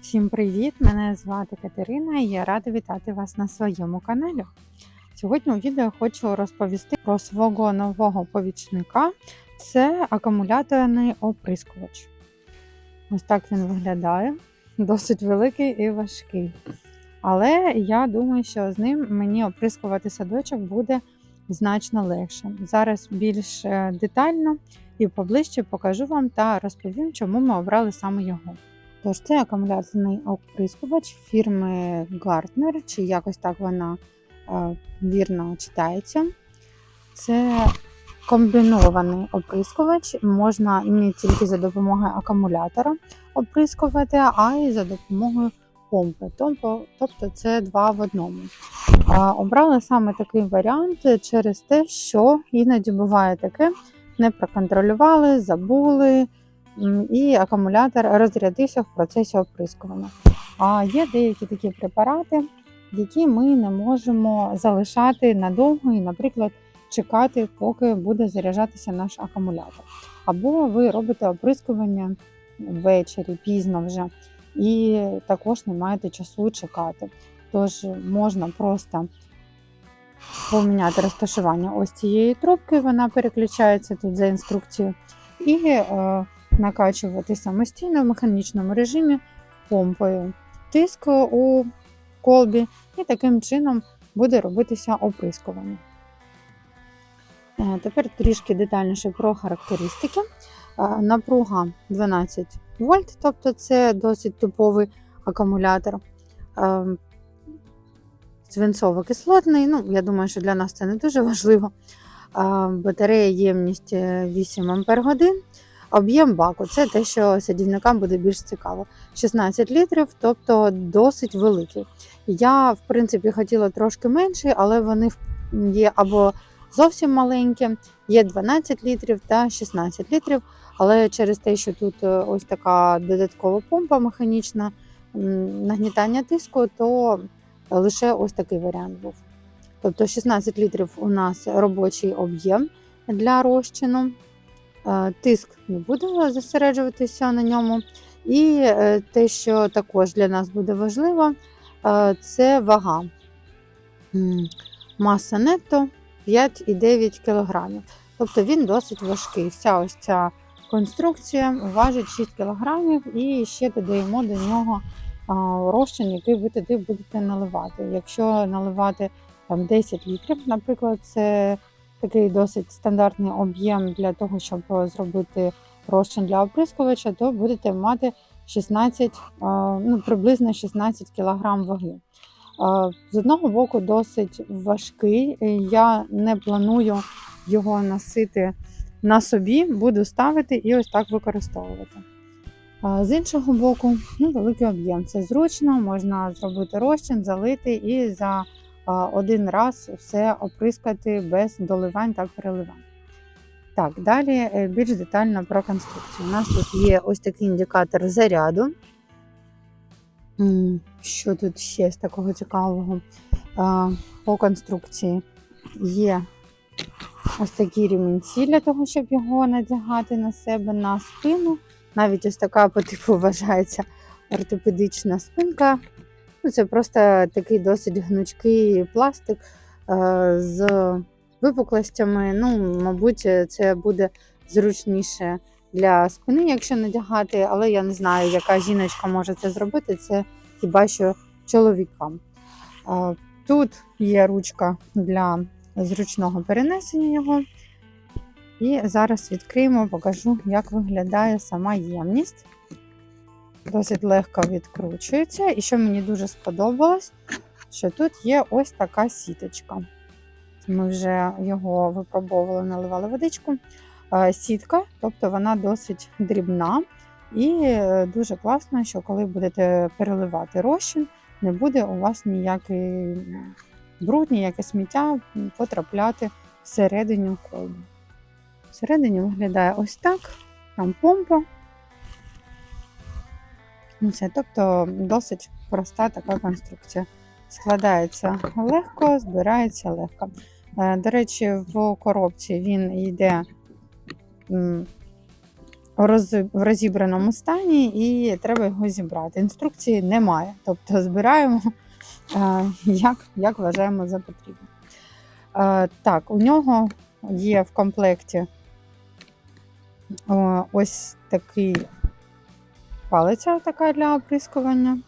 Всім привіт! Мене звати Катерина і я рада вітати вас на своєму каналі. Сьогодні у відео хочу розповісти про свого нового помічника. Це акумуляторний оприскувач. Ось так він виглядає. Досить великий і важкий. Але я думаю, що з ним мені оприскувати садочок буде значно легше. Зараз більш е, детально і поближче покажу вам та розповім, чому ми обрали саме його. Тож це акумуляторний оприскувач фірми Gardner, чи якось так вона е, вірно читається. Це комбінований оприскувач. Можна не тільки за допомогою акумулятора оприскувати, а й за допомогою помпи. Тобто, це два в одному. Обрали саме такий варіант через те, що іноді буває таке, не проконтролювали, забули. І акумулятор розрядився в процесі оприскування. А є деякі такі препарати, які ми не можемо залишати надовго і, наприклад, чекати, поки буде заряджатися наш акумулятор. Або ви робите оприскування ввечері, пізно вже, і також не маєте часу чекати. Тож можна просто поміняти розташування ось цієї трубки, вона переключається тут за інструкцією. І е, накачувати самостійно в механічному режимі помпою тиск у колбі, і таким чином буде робитися оприскування. Е, Тепер трішки детальніше про характеристики. Е, Напруга 12 вольт, тобто це досить типовий акумулятор. Е, Свинцово-кислотний, ну, я думаю, що для нас це не дуже важливо. Батарея ємність е, 8 Ах. Об'єм баку це те, що садівникам буде більш цікаво. 16 літрів, тобто досить великий. Я, в принципі, хотіла трошки менший, але вони є або зовсім маленькі, є 12 літрів та 16 літрів. Але через те, що тут е, ось така додаткова помпа механічна нагнітання тиску, то лише ось такий варіант був. Тобто 16 літрів у нас робочий об'єм для розчину. Е, Тиск не буде зосереджуватися на ньому. І е, те, що також для нас буде важливо, е, це вага. Маса нетто 5,9 кг. Тобто він досить важкий. Вся ось ця конструкція важить 6 кг і ще додаємо до нього розчин, який ви туди будете наливати. Якщо наливати там 10 літрів, наприклад, це такий досить стандартний об'єм для того, щоб зробити розчин для оприскувача, то будете мати 16, ну, приблизно 16 кг ваги. З одного боку, досить важкий. Я не планую його носити на собі, буду ставити і ось так використовувати. З іншого боку, ну, великий об'єм. Це зручно, можна зробити розчин, залити і за один раз все оприскати без доливань та переливань. Так, далі е, більш детально про конструкцію. У нас тут є ось такий індикатор заряду. Що тут ще з такого цікавого? По конструкції є ось такі ремінці для того, щоб його надягати на себе на спину. Навіть ось така по типу вважається ортопедична спинка. Ну, це просто такий досить гнучкий пластик е, з випуклостями. Ну, мабуть, це буде зручніше для спини, якщо надягати, але я не знаю, яка жіночка може це зробити. Це хіба що чоловікам. Е, Тут є ручка для зручного перенесення його. І зараз відкриємо, покажу, як виглядає сама ємність. Досить легко відкручується. І що мені дуже сподобалось, що тут є ось така сіточка. Ми вже його випробовували, наливали водичку. Е, Сітка, тобто вона досить дрібна. І е, дуже класно, що коли будете переливати розчин, не буде у вас ніякий бруд, ніяке сміття потрапляти всередину колби. Всередині виглядає ось так. Там помпа. Це, тобто досить проста така конструкція. Складається легко, збирається легко. Е, До речі, в коробці він йде в розібраному стані і треба його зібрати. Інструкції немає. Тобто збираємо, е, як, як вважаємо за потрібне. Е, Так, у нього є в комплекті ось такий палиця така для оприскування.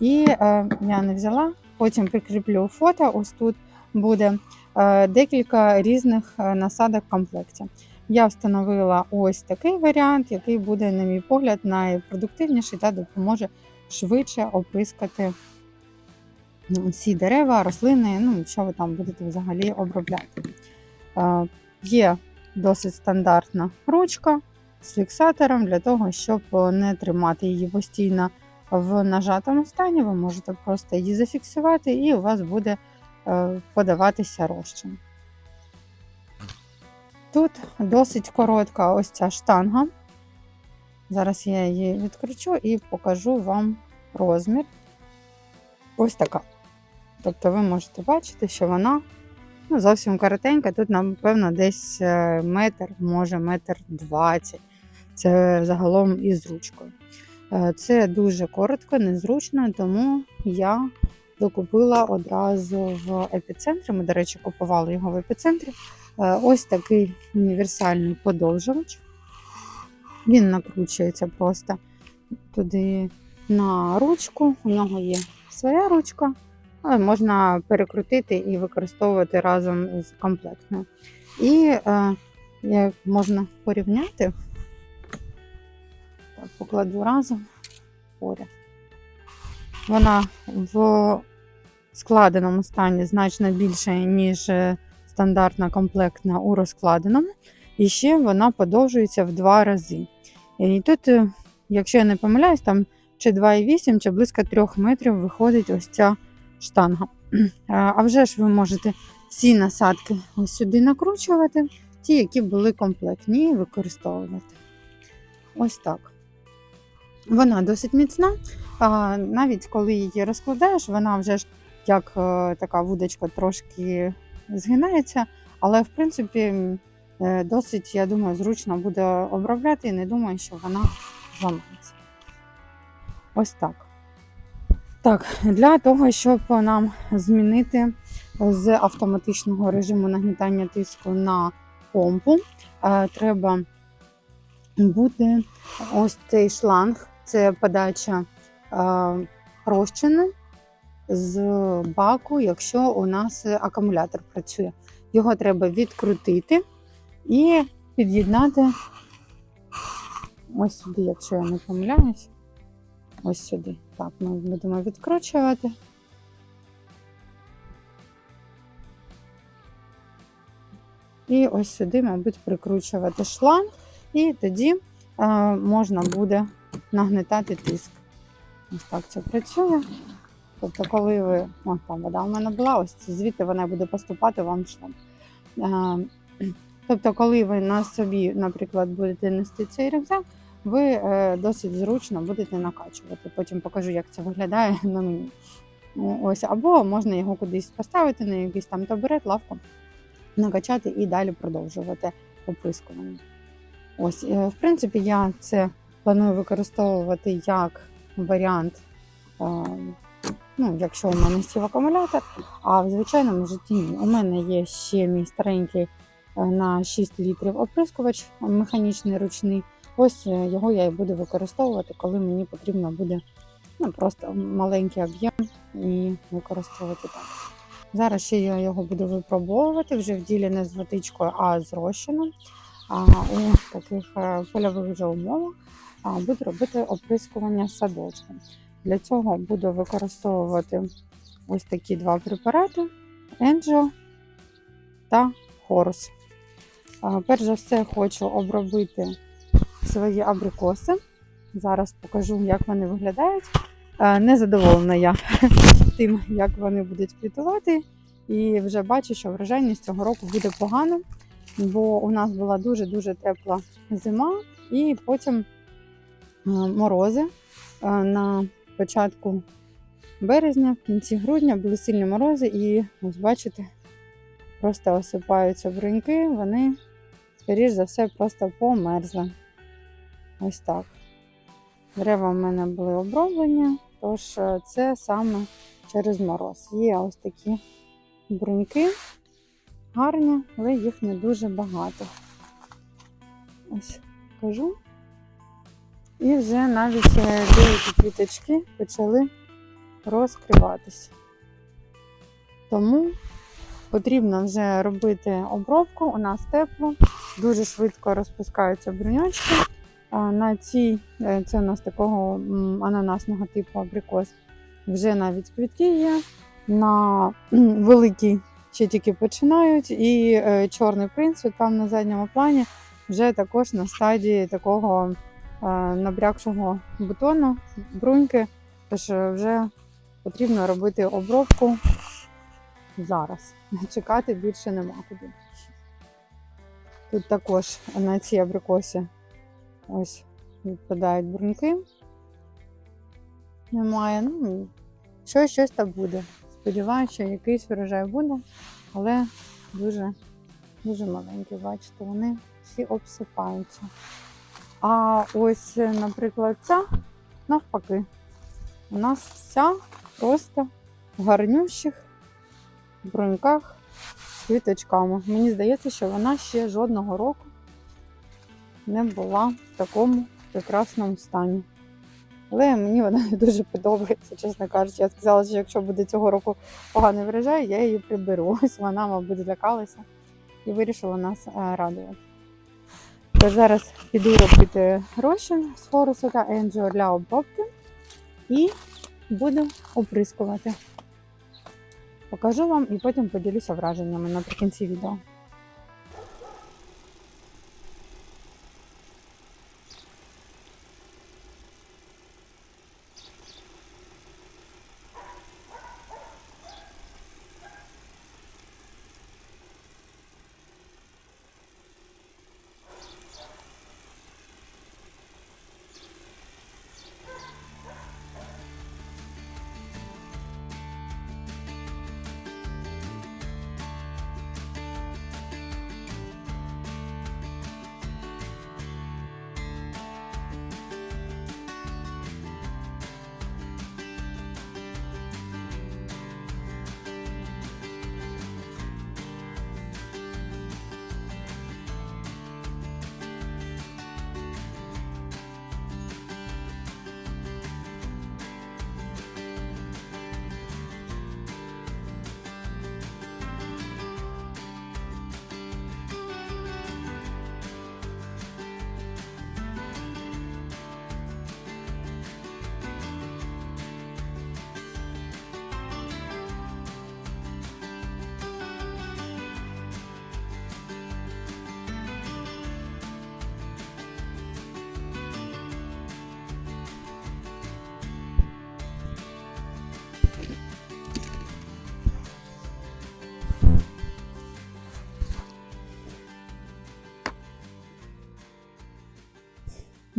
І е, я не взяла, потім прикріплю фото. Ось тут буде е, декілька різних е, насадок в комплекті. Я встановила ось такий варіант, який буде, на мій погляд, найпродуктивніший та допоможе швидше оприскати ну, всі дерева, рослини, ну, що ви там будете взагалі обробляти. Е, Є досить стандартна ручка з фіксатором для того, щоб не тримати її постійно в нажатому стані. Ви можете просто її зафіксувати, і у вас буде е, подаватися розчин. Тут досить коротка ось ця штанга. Зараз я її відкручу і покажу вам розмір. Ось така. Тобто ви можете бачити, що вона ну, зовсім коротенька. Тут, напевно, десь е, метр, може метр двадцять. Це загалом із ручкою. Е, Це дуже коротко, незручно, тому я докупила одразу в епіцентрі. Ми, до речі, купували його в епіцентрі. Е, Ось такий універсальний подовжувач. Він накручується просто туди на ручку. У нього є своя ручка, але можна перекрутити і використовувати разом з комплектною. І е, як можна порівняти, покладу разом поряд. Вона в складеному стані значно більше, ніж е, стандартна комплектна у розкладеному. І ще вона подовжується в два рази. І тут, е, якщо я не помиляюсь, там чи 2,8, чи близько 3 метрів виходить ось ця штанга. А вже ж ви можете всі насадки ось сюди накручувати, ті, які були комплектні, використовувати. Ось так. Вона досить міцна. Навіть коли її розкладаєш, вона вже ж як е, така вудочка трошки згинається, але в принципі е, досить, я думаю, зручно буде обробляти і не думаю, що вона зламається. Ось так. Так, для того, щоб нам змінити з автоматичного режиму нагнітання тиску на помпу, е, треба буде ось цей шланг, це подача е, розчину з баку, якщо у нас акумулятор працює. Його треба відкрутити і під'єднати ось сюди, якщо я не помиляюсь. Ось сюди. Так, ми будемо відкручувати. І ось сюди, мабуть, прикручувати шланг, і тоді е, можна буде нагнетати тиск. Ось так це працює. Тобто, коли ви. О, там вода у мене була, ось звідти вона буде поступати вам в шланг. Е, тобто, коли ви на собі, наприклад, будете нести цей рюкзак, ви е, досить зручно будете накачувати. Потім покажу, як це виглядає на мені. Ось, або можна його кудись поставити на якийсь там табурет, лавку, накачати і далі продовжувати оприскування. Ось, е, в принципі, я це планую використовувати як варіант, е, ну, якщо у мене сів акумулятор, а в звичайному житті. У мене є ще мій старенький е, на 6 літрів оприскувач механічний ручний. Ось е, його я і буду використовувати, коли мені потрібно буде ну, просто маленький об'єм і використовувати так. Зараз ще я його буду випробовувати вже в ділі не з водичкою, а з розчином. А у таких польових вже умовах буду робити оприскування садочком. Для цього буду використовувати ось такі два препарати: Енджо та. А, Перш за все, хочу обробити свої абрикоси. Зараз покажу, як вони виглядають. Не задоволена я тим, як вони будуть квітувати. І вже бачу, що врожайність цього року буде погана, бо у нас була дуже-дуже тепла зима, і потім морози Е, на початку березня, в кінці грудня були сильні морози, і ось бачите, просто осипаються бруньки, вони, скоріш за все, просто померзли. Ось так. Дерева в мене були оброблені, тож е, це саме через мороз. Є ось такі бруньки, гарні, але їх не дуже багато. Ось кажу. І вже навіть е, деякі квіточки почали розкриватися. Тому потрібно вже робити обробку. У нас тепло, дуже швидко розпускаються бруньочки. На цій, е, це у нас такого ананасного типу абрикос. Вже навіть квітки є. На великій ще тільки починають. І е, чорний принц там на задньому плані вже також на стадії такого набрякшого бутону, бруньки. Тож е, вже потрібно робити обробку зараз. Чекати більше нема куди. Тут також на цій абрикосі ось відпадають бруньки. Немає. Ну, щось, щось там буде. Сподіваюся, що якийсь врожай буде, але дуже, дуже маленький, бачите, вони всі обсипаються. А ось, наприклад, ця навпаки. У нас вся просто в гарнющих бруньках з квіточками. Мені здається, що вона ще жодного року не була в такому прекрасному стані. Але мені вона дуже подобається, чесно кажучи. Я сказала, що якщо буде цього року поганий врожай, я її приберу. Ось вона, мабуть, злякалася і вирішила нас е, радувати. Тож зараз піду робити розчин з форусу та Енджіо для обробки і буду оприскувати. Покажу вам і потім поділюся враженнями наприкінці відео.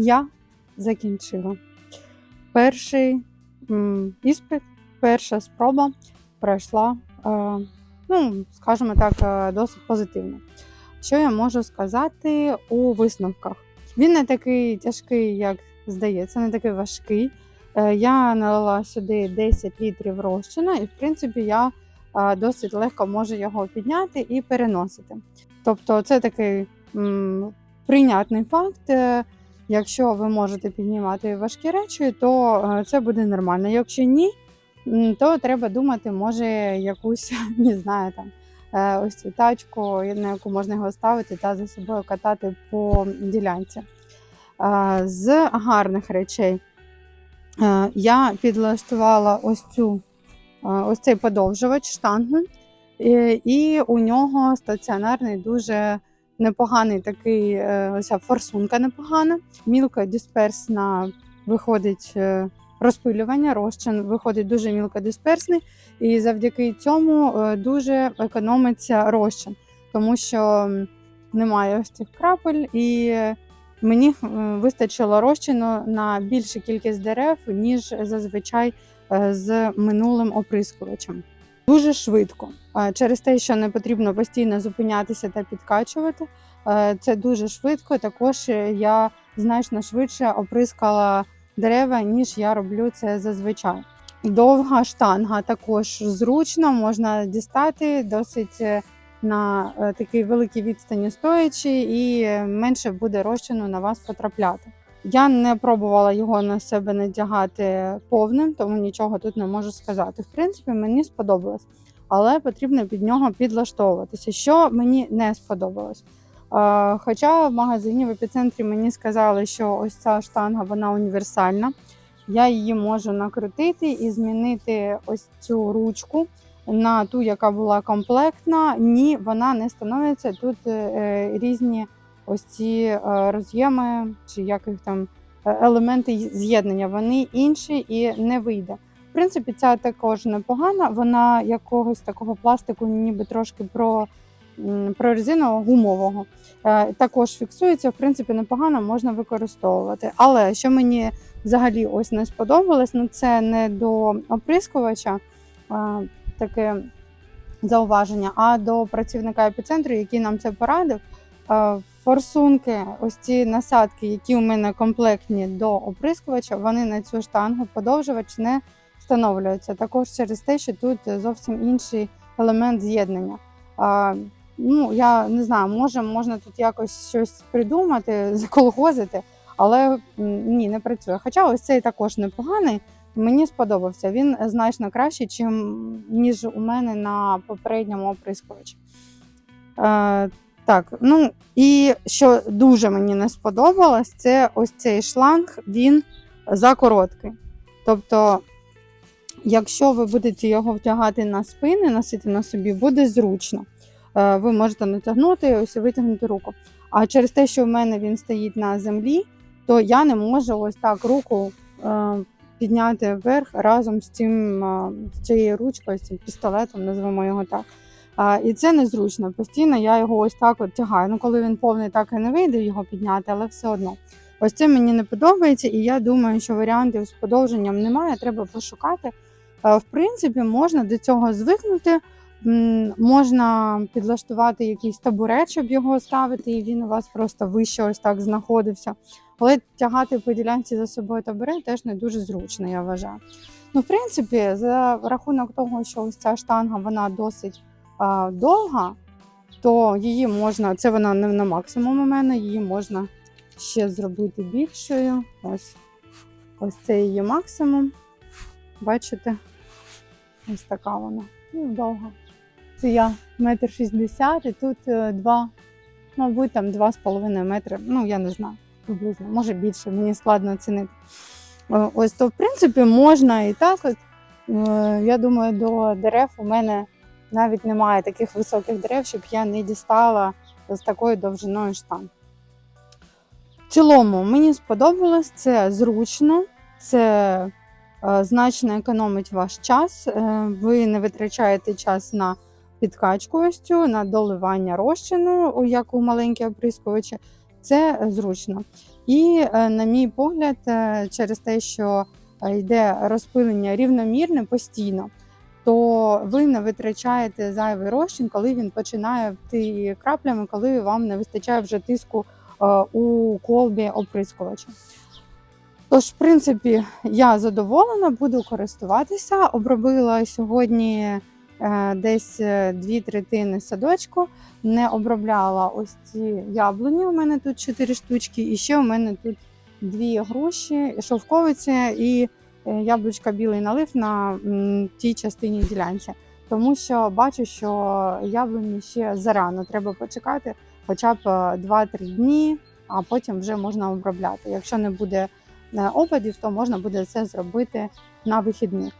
Я закінчила. Перший м, іспит, перша спроба пройшла, е, ну, скажімо так, е, досить позитивно. Що я можу сказати у висновках? Він не такий тяжкий, як здається, не такий важкий. Е, Я налила сюди 10 літрів розчину, і в принципі я е, досить легко можу його підняти і переносити. Тобто, це такий м, прийнятний факт. Якщо ви можете піднімати важкі речі, то е, це буде нормально. Якщо ні, то треба думати, може якусь не знаю там е, ось цю тачку, на яку можна його ставити та за собою катати по ділянці. Е, З гарних речей я підлаштувала ось цю ось цей подовжувач штангу, і у нього стаціонарний дуже непоганий такий, е, ось ця форсунка непогана. Мілко дисперсна виходить е, розпилювання, розчин виходить дуже мілкодисперсний, і завдяки цьому е, дуже економиться розчин, тому що немає ось цих крапель, і мені вистачило розчину на більшу кількість дерев, ніж зазвичай з минулим оприскувачем. Дуже швидко. Через те, що не потрібно постійно зупинятися та підкачувати. е, Це дуже швидко. Також е, я значно швидше оприскала дерева, ніж я роблю це зазвичай. Довга штанга також зручно, можна дістати досить е, на такій великій відстані стоячи, і менше буде розчину на вас потрапляти. Я не пробувала його на себе надягати повним, тому нічого тут не можу сказати. В принципі, мені сподобалось, але потрібно під нього підлаштовуватися. Що мені не сподобалось. Хоча в магазині в епіцентрі мені сказали, що ось ця штанга вона універсальна. Я її можу накрутити і змінити ось цю ручку на ту, яка була комплектна. Ні, вона не становиться. Тут е, різні ось ці е, роз'єми, чи як їх там е, елементи з'єднання. Вони інші і не вийде. В принципі, ця також непогана. Вона якогось такого пластику, ніби трошки про, прорезинового, гумового. Е, Також фіксується, в принципі, непогано можна використовувати. Але що мені взагалі ось не сподобалось, ну це не до оприскувача таке зауваження, а до працівника епіцентру, який нам це порадив. Е, Форсунки, ось ці насадки, які у мене комплектні до оприскувача, вони на цю штангу подовжувач не встановлюються. Також через те, що тут зовсім інший елемент з'єднання. Ну, я не знаю, може, можна тут якось щось придумати, заколгозити, але ні, не працює. Хоча ось цей також непоганий. Мені сподобався. Він значно кращий, чим, ніж у мене на попередньому оприскувачі. Так, ну і що дуже мені не сподобалось, це ось цей шланг, він закороткий. Тобто, якщо ви будете його втягати на спини, носити на собі, буде зручно. Е, Ви можете натягнути і витягнути руку. А через те, що в мене він стоїть на землі, то я не можу ось так руку е, підняти вверх разом з цим е, з цією ручкою, з цим пістолетом, називаємо його так. І це незручно. Постійно я його ось так от тягаю. Ну, коли він повний, так і не вийде його підняти, але все одно. Ось це мені не подобається, і я думаю, що варіантів з подовженням немає, треба пошукати. Е, В принципі, можна до цього звикнути. Можна підлаштувати якийсь табурет, щоб його ставити, і він у вас просто вище ось так знаходився. Але тягати по ділянці за собою табурет теж не дуже зручно, я вважаю. Ну, в принципі, за рахунок того, що ось ця штанга вона досить довга, то її можна, це вона не на максимум у мене, її можна ще зробити більшою. Ось, ось це її максимум. Бачите? Ось така вона. Ну, довга. Це я метр шістдесят, і тут е, два, мабуть, там два з половиною метри. Ну, я не знаю, приблизно, може більше, мені складно оцінити. Е, Ось то, в принципі, можна і так. От. Е, Я думаю, до дерев у мене навіть немає таких високих дерев, щоб я не дістала з такою довжиною штанг. В цілому мені сподобалось, це зручно, це е, значно економить ваш час. Е, ви не витрачаєте час на підкачку ось цю, на доливання розчину, як у маленькі оприскувачі. Це зручно. І, е, на мій погляд, через те, що йде розпилення рівномірне постійно, то ви не витрачаєте зайвий розчин, коли він починає вти краплями, коли вам не вистачає вже тиску е, у колбі оприскувача. Тож, в принципі, я задоволена, буду користуватися. Обробила сьогодні е, десь е, дві третини садочку. Не обробляла ось ці яблуні. У мене тут чотири штучки, і ще у мене тут дві груші, шовковиця і яблучка білий налив на тій частині ділянці. Тому що бачу, що яблуні ще зарано треба почекати хоча б е, 2-3 дні, а потім вже можна обробляти. Якщо не буде е, опадів, то можна буде це зробити на вихідних.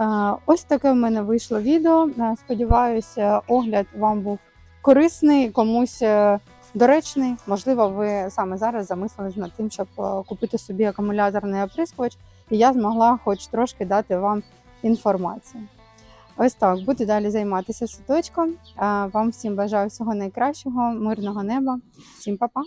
Е, Ось таке в мене вийшло відео. Е, Сподіваюся, огляд вам був корисний, комусь е, доречний. Можливо, ви саме зараз замислились над тим, щоб е, купити собі акумуляторний оприскувач, і я змогла хоч трошки дати вам інформацію. Ось так, буду далі займатися садочком. Е, Вам всім бажаю всього найкращого, мирного неба. Всім па-па!